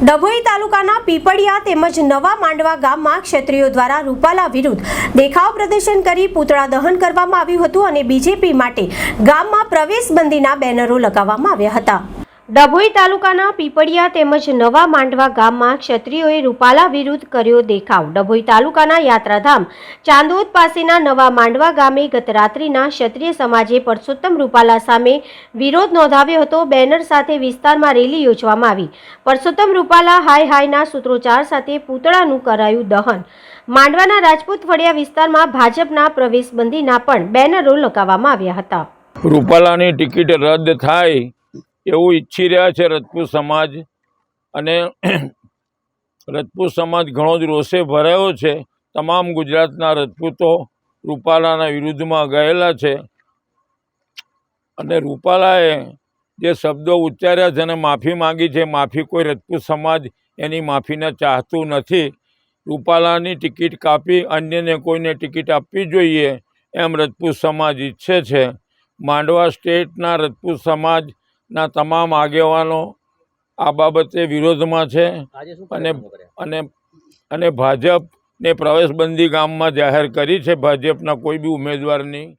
ડભોઈ તાલુકાના પીપળિયા તેમજ નવા માંડવા ગામમાં ક્ષત્રિયો દ્વારા રૂપાલા વિરુદ્ધ દેખાવ પ્રદર્શન કરી પૂતળા દહન કરવામાં આવ્યું હતું અને બીજેપી માટે ગામમાં પ્રવેશબંધીના બેનરો લગાવવામાં આવ્યા હતા. ડભોઈ તાલુકાના પીપળિયા તેમજ નવા માંડવા ગામમાં ક્ષત્રિયોએ રૂપાલા વિરુદ્ધ કર્યો દેખાવ. ડભોઈ તાલુકાના યાત્રાધામ ચાંદોદ પાસેના નવા માંડવા ગામે ગત રાત્રિના ક્ષત્રિય સમાજે પરસોત્તમ રૂપાલા સામે વિરોધ નોંધાવ્યો હતો. બેનર સાથે વિસ્તારમાં રેલી યોજવામાં આવી. પરસોત્તમ રૂપાલા હાય હાયના સૂત્રોચ્ચાર સાથે પૂતળાનું કરાયું દહન. માંડવાના રાજપૂત ફળિયા વિસ્તારમાં ભાજપના પ્રવેશબંધીના પણ બેનરો લગાવવામાં આવ્યા હતા. રૂપાલાની ટિકિટ રદ થાય એવું ઈચ્છી રહ્યા છે રજપૂત સમાજ. અને રજપૂત સમાજ ઘણો જ રોષે ભરાયો છે. તમામ ગુજરાતના રજપૂતો રૂપાલાના વિરુદ્ધમાં ગયેલા છે. અને રૂપાલાએ જે શબ્દો ઉચ્ચાર્યા છે અને માફી માંગી છે, માફી કોઈ રજપૂત સમાજ એની માફીને ચાહતું નથી. રૂપાલાની ટિકિટ કાપી, અન્યને કોઈને ટિકિટ આપવી જોઈએ એમ રજપૂત સમાજ ઈચ્છે છે. માંડવા સ્ટેટના રજપૂત સમાજના તમામ આગેવાનો આ બાબતે વિરોધમાં છે અને અને અને ભાજપને પ્રવેશબંધી ગામમાં જાહેર કરી છે. ભાજપના કોઈ બી ઉમેદવારની